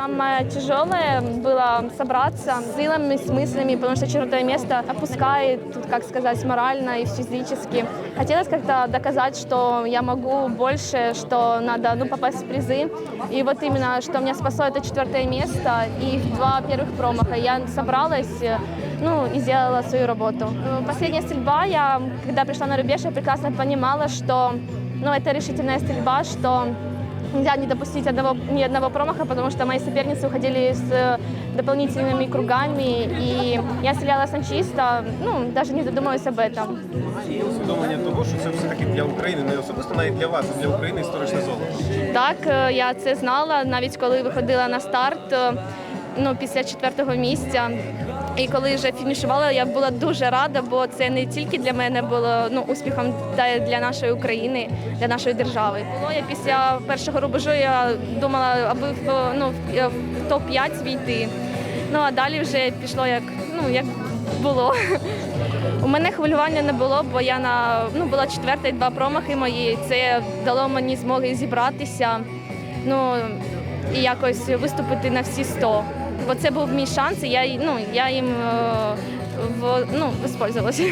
Самое тяжелое было собраться силами, с мыслями, потому что четвертое место опускает, как сказать, морально и физически. Хотелось как-то доказать, что я могу больше, что надо ну, попасть в призы. И вот именно, что меня спасло, это четвертое место и два первых промаха. Я собралась, ну, и сделала свою работу. Э, Последняя стрельба, я, когда пришла на рубеж, я прекрасно понимала, что ну, это решительная стрельба, что нельзя не допустить одного, ни одного промаха, потому что мои соперницы уходили с э, дополнительными кругами, и я стреляла на чисто, ну, даже не задумываясь об этом. Є усвідомлення того, що це все-таки для України, не особисто навіть для вас, а для України історичне золото. Так, е, я це знала, навіть коли виходила на старт, е, ну, після четвертого місця. І коли вже фінішувала, я була дуже рада, бо це не тільки для мене було ну, успіхом, та й для нашої України, для нашої держави. Було я після першого рубежу я думала, аби в, ну, в- в топ-5 війти. Ну а далі вже пішло як, ну, як було. У мене хвилювання не було, бо я на ну була четверта і два промахи мої. Це дало мені змоги зібратися, ну і якось виступити на всі 100. Бо це був мій шанс, і я ну я їм е, в ну воспользувалася.